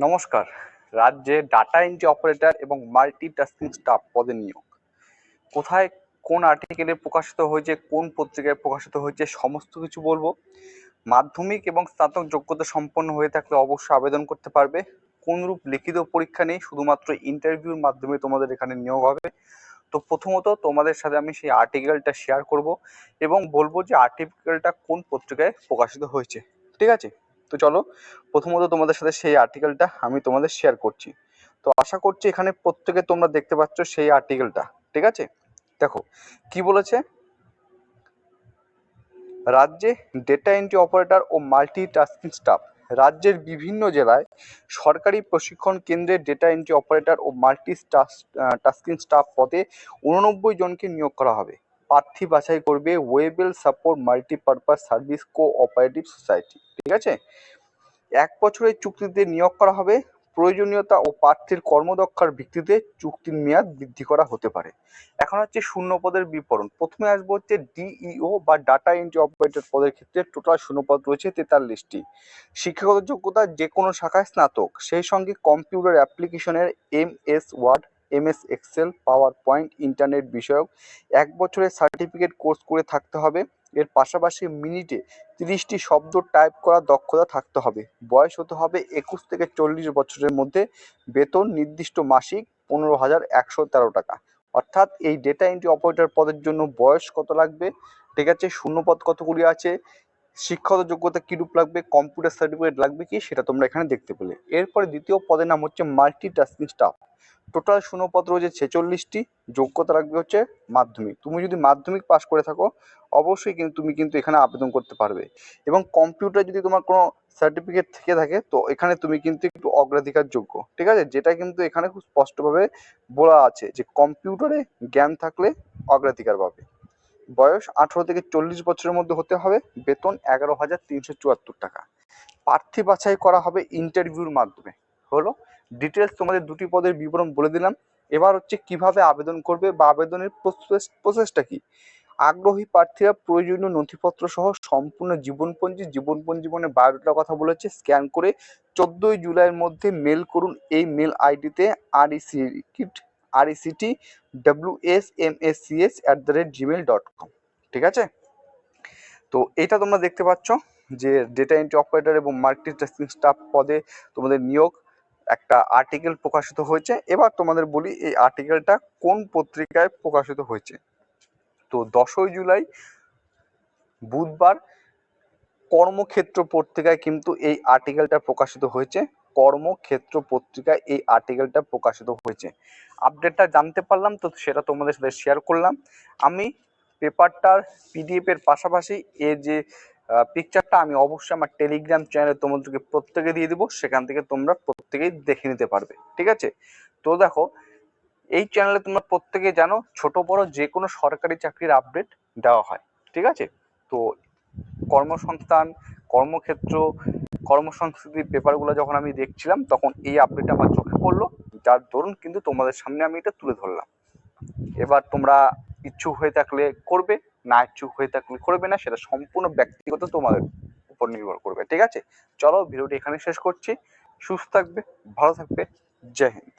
নমস্কার। রাজ্যে data entry operator এবং মাল্টিটাস্কিং স্টাফ পদে নিয়োগ। কোথায় কোন আর্টিকেলে প্রকাশিত হয়েছে, কোন পত্রিকায় প্রকাশিত হয়েছে, সমস্ত কিছু বলব। মাধ্যমিক এবং স্নাতক যোগ্যতা সম্পন্ন হয়ে থাকলে অবশ্যই আবেদন করতে পারবে। কোনরূপ লিখিত পরীক্ষা নেই, শুধুমাত্র ইন্টারভিউর মাধ্যমে তোমাদের এখানে নিয়োগ হবে। তো প্রথমত তোমাদের সাথে আমি সেই আর্টিকেলটা শেয়ার করব এবং বলব যে আর্টিকেলটা কোন পত্রিকায় প্রকাশিত হয়েছে। ঠিক আছে? তো চলো, প্রথমত তোমাদের সাথে সেই আর্টিকেলটা আমি তোমাদের শেয়ার করছি। তো আশা করছি এখানে প্রত্যেকে তোমরা দেখতে পাচ্ছ সেই আর্টিকেলটা ঠিক আছে? দেখো, কি বলেছে? রাজ্যে ডেটা এন্ট্রি অপারেটর ও মাল্টি মাল্টিটাস্কিং স্টাফ রাজ্যের বিভিন্ন জেলায় সরকারি প্রশিক্ষণ কেন্দ্রে ডেটা এন্ট্রি অপারেটর ও মাল্টি টাস্কিং স্টাফ পদে উননব্বই জনকে নিয়োগ করা হবে। প্রার্থী বাছাই করবে Webel support multipurpose service cooperative society ঠিক আছে? এক বছরের চুক্তিতে নিয়োগ করা হবে। প্রয়োজনীয়তা ও প্রার্থীর কর্মদক্ষার ভিত্তিতে চুক্তির মেয়াদ বৃদ্ধি করা হতে পারে। এখন হচ্ছে শূন্য পদের বিবরণ। প্রথমে আসব হচ্ছে ডিইও বা ডাটা এন্ট্রি অপারেটর পদের ক্ষেত্রে টোটাল শূন্যপদ রয়েছে তেতাল্লিশটি। শিক্ষাগত যোগ্যতা যে কোনো শাখায় স্নাতক। সেই সঙ্গে কম্পিউটার অ্যাপ্লিকেশনের M S Word M S Excel PowerPoint internet বিষয়ক। এক বছরের সার্টিফিকেট কোর্স করে থাকতে হবে। এর পাশাপাশি মিনিটে তিরিশটি শব্দ টাইপ করার দক্ষতা থাকতে হবে। বয়স হতে হবে একুশ থেকে চল্লিশ বছরের মধ্যে। বেতন নির্দিষ্ট মাসিক পনেরো হাজার একশো তেরো টাকা। অর্থাৎ এই ডেটা এন্ট্রি অপারেটর পদের জন্য বয়স কত লাগবে? ঠিক আছে, শূন্যপদ কতগুলি আছে? শিক্ষাগত যোগ্যতা কিরূপ লাগবে কম্পিউটার সার্টিফিকেট লাগবে কি, সেটা তোমরা এখানে দেখতে পেলে। এরপরে দ্বিতীয় পদের নাম হচ্ছে মাল্টি টাস্কিং স্টাফ টোটাল শূন্যপদ রয়েছে ছেচল্লিশটি, যোগ্যতা লাগবে হচ্ছে মাধ্যমিক। তুমি যদি মাধ্যমিক পাশ করে থাকো, অবশ্যই কিন্তু তুমি কিন্তু এখানে আবেদন করতে পারবে। এবং কম্পিউটার যদি তোমার কোনো সার্টিফিকেট থেকে থাকে, তো এখানে তুমি কিন্তু একটু অগ্রাধিকার যোগ্য ঠিক আছে? যেটা কিন্তু এখানে খুব স্পষ্টভাবে বলা আছে যে কম্পিউটারে জ্ঞান থাকলে অগ্রাধিকার পাবে। বয়স আঠারো থেকে চল্লিশ বছরের মধ্যে হতে হবে। বেতন এগারো হাজার তিনশো চুয়াত্তর টাকা। প্রার্থী বাছাই করা হবে ইন্টারভিউর মাধ্যমে। হলো ডিটেলস তোমাদের দুটি পদের বিবরণ বলে দিলাম। এবার হচ্ছে কীভাবে আবেদন করবে বা আবেদনের প্রসেস প্রসেসটা কি? আগ্রহী প্রার্থীরা প্রয়োজনীয় নথিপত্র সহ সম্পূর্ণ জীবনপঞ্জি জীবনপঞ্জি মানে বায়োডাটার কথা বলেছে স্ক্যান করে চোদ্দোই জুলাইয়ের মধ্যে মেল করুন। এই মেল আইডিতে R E C R E C T W S M S C S at the rate Gmail dot com ঠিক আছে? তো এটা তোমরা দেখতে পাচ্ছ যে ডেটা এন্ট্রি অপারেটর এবং মাল্টি টাস্কিং স্টাফ পদে তোমাদের নিয়োগ একটা আর্টিকেল প্রকাশিত হয়েছে। এবার তোমাদের বলি এই আর্টিকেলটা কোন পত্রিকায় প্রকাশিত হয়েছে। তো দশই জুলাই বুধবার কর্মক্ষেত্র পত্রিকায় কিন্তু এই আর্টিকেলটা প্রকাশিত হয়েছে। কর্মক্ষেত্র পত্রিকায় এই আর্টিকেলটা প্রকাশিত হয়েছে। আপডেটটা জানতে পারলাম তো সেটা তোমাদের সাথে শেয়ার করলাম। আমি পেপারটার পিডিএফ এর পাশাপাশি এর যে পিকচারটা আমি অবশ্যই আমার টেলিগ্রাম চ্যানেলে তোমাদেরকে প্রত্যেকে দিয়ে দিব। সেখান থেকে তোমরা প্রত্যেকেই দেখে নিতে পারবে। ঠিক আছে? তো দেখো, এই চ্যানেলে তোমরা প্রত্যেকে জানো, ছোট, বড় যে কোনো সরকারি চাকরির আপডেট দেওয়া হয়। ঠিক আছে? তো কর্মসংস্থান কর্মক্ষেত্র, কর্মসংস্কৃতির পেপারগুলো যখন আমি দেখছিলাম, তখন এই আপডেট আমার চোখে পড়ল। যার দরুন কিন্তু তোমাদের সামনে আমি এটা তুলে ধরলাম। এবার তোমরা ইচ্ছুক হয়ে থাকলে করবে, না ইচ্ছুক হয়ে থাকলে করবে না, সেটা সম্পূর্ণ ব্যক্তিগত তোমাদের উপর নির্ভর করবে, ঠিক আছে? চলো ভিডিওটি এখানে শেষ করছি। সুস্থ থাকবে, ভালো থাকবে, জয় হিন্দ।